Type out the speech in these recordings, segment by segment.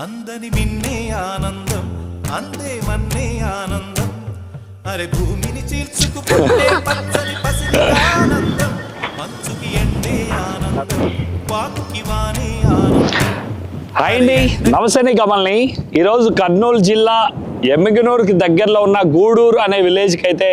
అందని మిన్నే ఆనందం అందే మన్నే ఆనందం. అరే భూమిని చీల్చుకుపోతే పచ్చని ఆనందం. మంచుకి ఎండే ఆనందం వాకుకి వానే ఆనందం. హాయ్ అండి నమస్తే కమల్ని. ఈరోజు కర్నూలు జిల్లా ఎమ్మిగనూరుకి దగ్గరలో ఉన్న గూడూరు అనే విలేజ్కి అయితే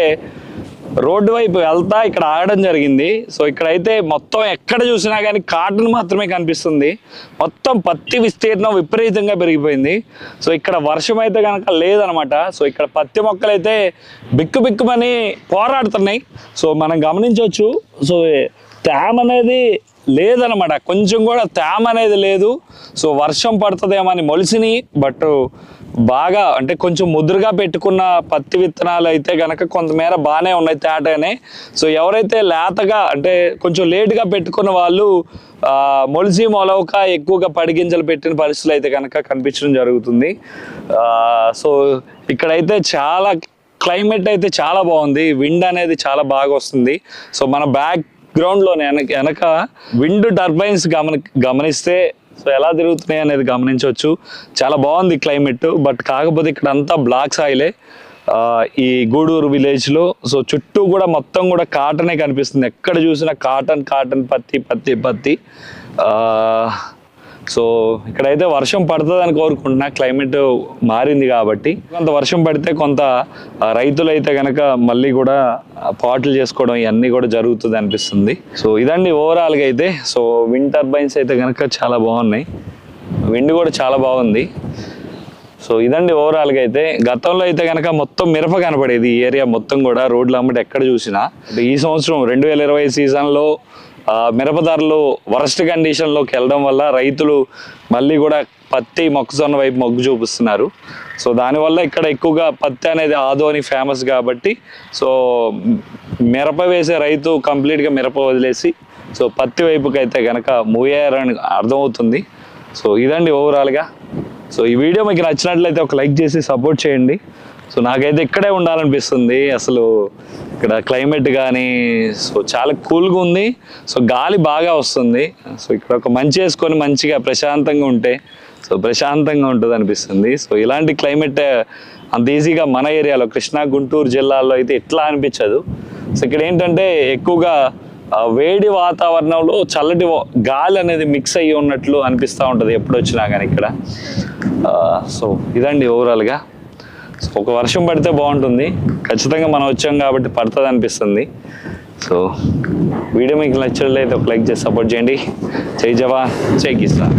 రోడ్డు వైపు వెళ్తా ఇక్కడ ఆగడం జరిగింది. సో ఇక్కడైతే మొత్తం ఎక్కడ చూసినా కానీ కాటన్ మాత్రమే కనిపిస్తుంది. మొత్తం పత్తి విస్తీర్ణం విపరీతంగా పెరిగిపోయింది. సో ఇక్కడ వర్షం అయితే కనుక లేదనమాట. సో ఇక్కడ పత్తి మొక్కలు అయితే బిక్కు బిక్కుమని పోరాడుతున్నాయి. సో మనం గమనించవచ్చు. సో తేమ అనేది లేదనమాట. కొంచెం కూడా తేమ అనేది లేదు. సో వర్షం పడుతుందేమని అని మొలిసినాయి బట్ బాగా అంటే కొంచెం ముదురుగా పెట్టుకున్న పత్తి విత్తనాలు అయితే కనుక కొంతమేర బాగానే ఉన్నాయి తేటనే సో ఎవరైతే లేతగా అంటే కొంచెం లేటుగా పెట్టుకున్న వాళ్ళు మొలిసి మొలవక ఎక్కువగా పడిగింజలు పెట్టిన పరిస్థితులు అయితే కనుక కనిపించడం జరుగుతుంది. సో ఇక్కడైతే చాలా క్లైమేట్ అయితే చాలా బాగుంది. విండ్ అనేది చాలా బాగా వస్తుంది. సో మన బ్యాక్ గ్రౌండ్లోనే వెనక వెనక విండ్ టర్బైన్స్ గమని గమనిస్తే సో ఎలా తిరుగుతున్నాయి అనేది గమనించవచ్చు. చాలా బాగుంది క్లైమేట్ బట్ కాకపోతే ఇక్కడ అంతా బ్లాక్ సాయిలే ఈ గూడూరు విలేజ్లో సో చుట్టూ కూడా మొత్తం కూడా కాటనే కనిపిస్తుంది. ఎక్కడ చూసినా కాటన్ కాటన్ పత్తి పత్తి పత్తి. సో ఇక్కడైతే వర్షం పడుతుందని కోరుకుంటున్నా. క్లైమేట్ మారింది కాబట్టి. కొంత వర్షం పడితే కొంత రైతులు అయితే కనుక మళ్ళీ కూడా పాటలు చేసుకోవడం ఇవన్నీ కూడా జరుగుతుంది అనిపిస్తుంది. సో ఇదండి ఓవరాల్గా అయితే. సో విండ్ టర్బైన్స్ అయితే కనుక చాలా బాగున్నాయి. విండ్ కూడా చాలా బాగుంది. సో ఇదండి ఓవరాల్గా అయితే. గతంలో అయితే కనుక మొత్తం మిరప కనపడేది. ఈ ఏరియా మొత్తం కూడా రోడ్లు అమ్మటి ఎక్కడ చూసినా. ఈ సంవత్సరం రెండు వేల ఇరవై సీజన్లో మిరపదారులు మిరప ధరలు వరస్ట్ కండిషన్లోకి వెళ్ళడం వల్ల రైతులు మళ్ళీ కూడా పత్తి మొక్కజొన్న వైపు మొగ్గు చూపిస్తున్నారు. సో దానివల్ల ఇక్కడ ఎక్కువగా పత్తి అనేది ఆదోని ఫేమస్ కాబట్టి సో మిరప వేసే రైతు కంప్లీట్గా మిరప వదిలేసి సో పత్తి వైపుకి అయితే కనుక మూవ్ అయ్యారని అర్థమవుతుంది. సో ఇదండి ఓవరాల్గా సో ఈ వీడియో మీకు నచ్చినట్లయితే ఒక లైక్ చేసి సపోర్ట్ చేయండి. సో నాకైతే ఇక్కడే ఉండాలనిపిస్తుంది. అసలు ఇక్కడ క్లైమేట్ కానీ సో చాలా కూల్గా ఉంది. సో గాలి బాగా వస్తుంది. సో ఇక్కడ ఒక మంచి వేసుకొని మంచిగా ప్రశాంతంగా ఉంటే సో ప్రశాంతంగా ఉంటుంది అనిపిస్తుంది సో ఇలాంటి క్లైమేట్ అంత ఈజీగా మన ఏరియాలో కృష్ణా గుంటూరు జిల్లాలో అయితే ఎట్లా అనిపించదు. సో ఇక్కడ ఏంటంటే ఎక్కువగా వేడి వాతావరణంలో చల్లటి గాలి అనేది మిక్స్ అయ్యి ఉన్నట్లు అనిపిస్తూ ఉంటుంది ఎప్పుడు వచ్చినా కానీ ఇక్కడ సో ఇదండి ఓవరాల్గా సో ఒక వర్షం పడితే బాగుంటుంది. ఖచ్చితంగా మనం వచ్చాం కాబట్టి పడుతుంది అనిపిస్తుంది సో వీడియో మీకు నచ్చినట్లయితే ఒక లైక్ చేసి సపోర్ట్ చేయండి. జై జవాన్ జై కిసాన్.